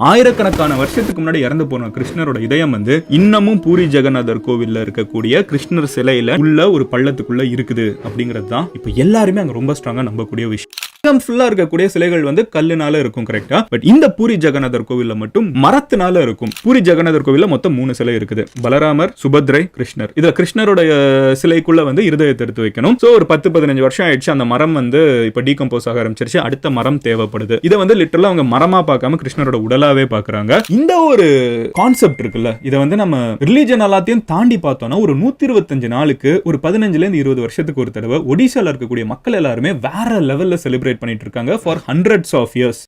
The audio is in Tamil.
ஆயிரக்கணக்கான வருஷத்துக்கு முன்னாடி இறந்து போன கிருஷ்ணரோட இதயம் வந்து இன்னமும் பூரி ஜெகநாதர் கோவில்ல இருக்கக்கூடிய கிருஷ்ணர் சிலையில உள்ள ஒரு பள்ளத்துக்குள்ள இருக்குது அப்படிங்கிறது தான் இப்போ எல்லாருமே அங்க ரொம்ப ஸ்ட்ராங்கா நம்பக்கூடிய விஷயம். மொத்தம் ஃபுல்லா இருக்கக்கூடிய சிலைகள் வந்து கல்லுனால இருக்கும் கரெக்டா பட் இந்த பூரி ஜெகநாதர் கோவில்ல மட்டும் மரத்தினால இருக்கும். பூரி ஜெகநாதர் கோவில்ல மொத்தம் மூணு சிலை இருக்குது. பலராமர் சுபத்ரை கிருஷ்ணர். இதுல கிருஷ்ணரோட சிலைக்குள்ள வந்து இருதயத்தை எடுத்து வைக்கணும். சோ ஒரு பத்து பதினஞ்சு வருஷம் ஆயிடுச்சு. அந்த மரம் வந்து இப்ப டீகம்போஸ் ஆக ஆரம்பிச்சிருச்சு. அடுத்த மரம் தேவைப்படுது. இதை வந்து லிட்டரலா அவங்க மரமா பார்க்காம கிருஷ்ணரோட உடலாவே பாக்குறாங்க இந்த ஒரு கான்செப்ட் இருக்குல்ல இதை வந்து நம்ம ரிலீஜன் எல்லாத்தையும் தாண்டி பார்த்தோம்னா ஒரு நூத்தி இருபத்தஞ்சு நாளுக்கு ஒரு பதினஞ்சுல இருந்து இருபது வருஷத்துக்கு ஒரு தடவை ஒடிசால இருக்கக்கூடிய மக்கள் எல்லாருமே வேற லெவல்ல செலிப்ரேட் பண்ணிட்டு இருக்காங்க ஃபார் ஹண்ட்ரட்ஸ் ஆஃப் இயர்ஸ்